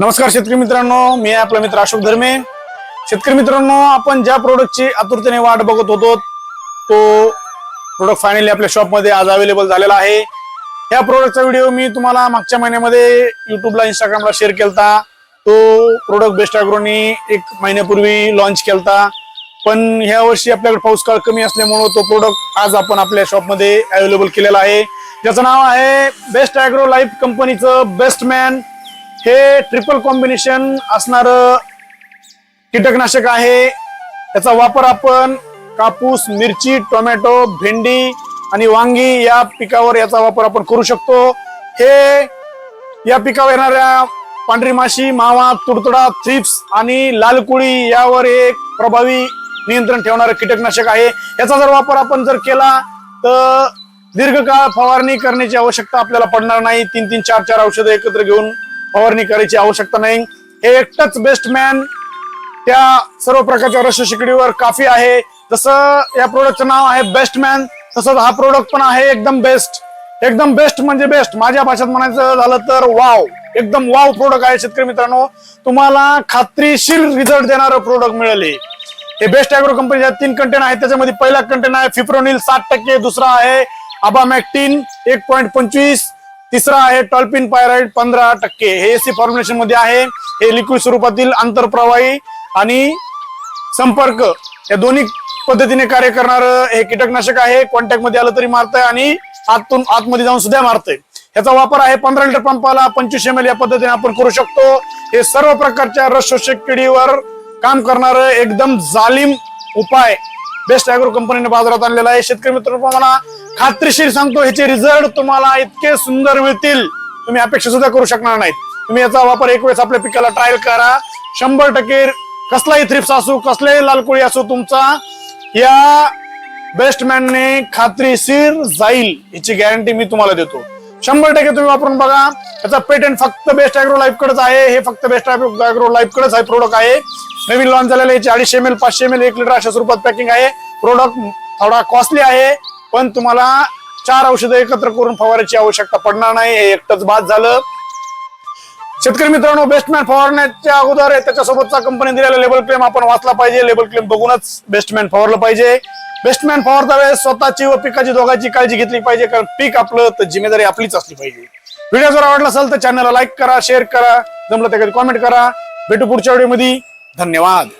नमस्कार शेतकरी मित्रांनो मी आपला मित्र अशोक धर्मे. शेतकरी मित्रांनो आपण ज्या प्रोडक्टची आतुरतेने वाट बघत होतो तो प्रोडक्ट फायनली आपल्या शॉपमध्ये आज अवेलेबल झालेला आहे. या प्रोडक्टचा व्हिडिओ मी तुम्हाला मागच्या महिन्यामध्ये युट्यूबला इंस्टाग्रामला शेअर केलता. तो प्रोडक्ट बेस्ट अॅग्रोनी एक महिन्यापूर्वी लॉन्च केलता. पण ह्या वर्षी आपल्याकडे पाऊस काळ कमी असल्यामुळं तो प्रोडक्ट आज आपण आपल्या शॉपमध्ये अवेलेबल केलेला आहे. ज्याचं नाव आहे बेस्ट अॅग्रो लाईफ कंपनीचं बेस्ट मॅन हे ट्रिपल कॉम्बिनेशन असणार कीटकनाशक आहे. त्याचा वापर आपण कापूस मिरची टोमॅटो भेंडी आणि वांगी या पिकावर याचा वापर आपण करू शकतो. हे या पिकावर येणाऱ्या पांढरी माशी मावा तुडतुडा थ्रिप्स आणि लालकुळी यावर एक प्रभावी नियंत्रण ठेवणारं कीटकनाशक आहे. याचा जर वापर आपण जर केला तर दीर्घकाळ फवारणी करण्याची आवश्यकता आपल्याला पडणार नाही. तीन तीन चार चार औषधं एकत्र घेऊन फवारणी करायची आवश्यकता नाही. हे एकटंच बेस्ट मॅन त्या सर्व प्रकारच्या रस शिकडीवर काफी आहे. जसं या प्रोडक्टचं नाव आहे बेस्ट मॅन तसंच हा प्रोडक्ट पण आहे एकदम बेस्ट एकदम बेस्ट म्हणजे बेस्ट माझ्या भाषेत म्हणायचं झालं तर वाव एकदम वाव प्रोडक्ट आहे शेतकरी मित्रांनो. तुम्हाला खात्रीशीर रिझल्ट देणारं प्रोडक्ट मिळाले हे. बेस्ट अॅग्रो कंपनीच्या तीन कंटेन आहेत. त्याच्यामध्ये पहिला कंटेन आहे फिप्रोनिल सात टक्के दुसरा आहे अबामॅक्टिन एक पॉईंट पंचवीस तिसरा आहे टॉल्पिन पायराइड पंधरा टक्के. हे एसी फॉर्म्युलेशनमध्ये आहे. हे लिक्विड स्वरूपातील आंतरप्रवाही आणि संपर्क. या दोन्ही पद्धतीने कार्य करणार हे कीटकनाशक आहे. कॉन्टॅक्टमध्ये आलं तरी मारतंय आणि आतून आतमध्ये जाऊन सुद्धा मारतंय. ह्याचा वापर आहे पंधरा लिटर पंपाला. पंचवीस एम एल या पद्धतीने आपण करू शकतो. हे सर्व प्रकारच्या रस शोषक किडीवर काम करणार एकदम जालिम उपाय. बेस्ट अॅग्रो कंपनीने बाजारात आणलेला आहे. शेतकरी मित्र मला खात्रीशीर सांगतो ह्याचे रिझल्ट तुम्हाला इतके सुंदर मिळतील. तुम्ही अपेक्षा सुद्धा करू शकणार नाहीत. तुम्ही याचा वापर एक वेळेस आपल्या पिकाला ट्रायल करा. शंभर टक्के कसलाही थ्रिप्स असो कसलाही लालकोळी असो तुमचा या बेस्टमॅनने खात्रीशीर जाईल याची गॅरंटी मी तुम्हाला देतो. शंभर टक्के तुम्ही वापरून बघा. त्याचा पेटंट फक्त बेस्ट अॅग्रो लाईफ कडेच आहे. हे फक्त बेस्ट अॅग्रो लाईफ कडेच आहे प्रोडक्ट आहे. नवीन लॉन्च झालेलं याची अडीचशे एम एल पाचशे एम एल एक लिटर अशा स्वरूपात पॅकिंग आहे. प्रोडक्ट थोडा कॉस्टली आहे पण तुम्हाला चार औषधं एकत्र करून फवारायची आवश्यकता पडणार नाही. हे एकटंच बाद झालं. शेतकरी मित्रांनो बेस्टमॅन फवारण्याच्या अगोदर त्याच्यासोबतचा कंपनी दिलेला लेबल क्लेम आपण वाचला पाहिजे. लेबल क्लेम बघूनच बेस्टमॅन फवारलं पाहिजे. बेस्टमॅन फवारता वेळेस स्वतःची व पिकाची दोघांची काळजी घेतली पाहिजे. कारण पीक आपलं तर जिम्मेदारी आपलीच असली पाहिजे. व्हिडिओ जर आवडला असेल तर चॅनलला लाईक करा शेअर करा. जमलं तर कधी कॉमेंट करा. भेटू पुढच्या व्हिडिओमध्ये धन्यवाद.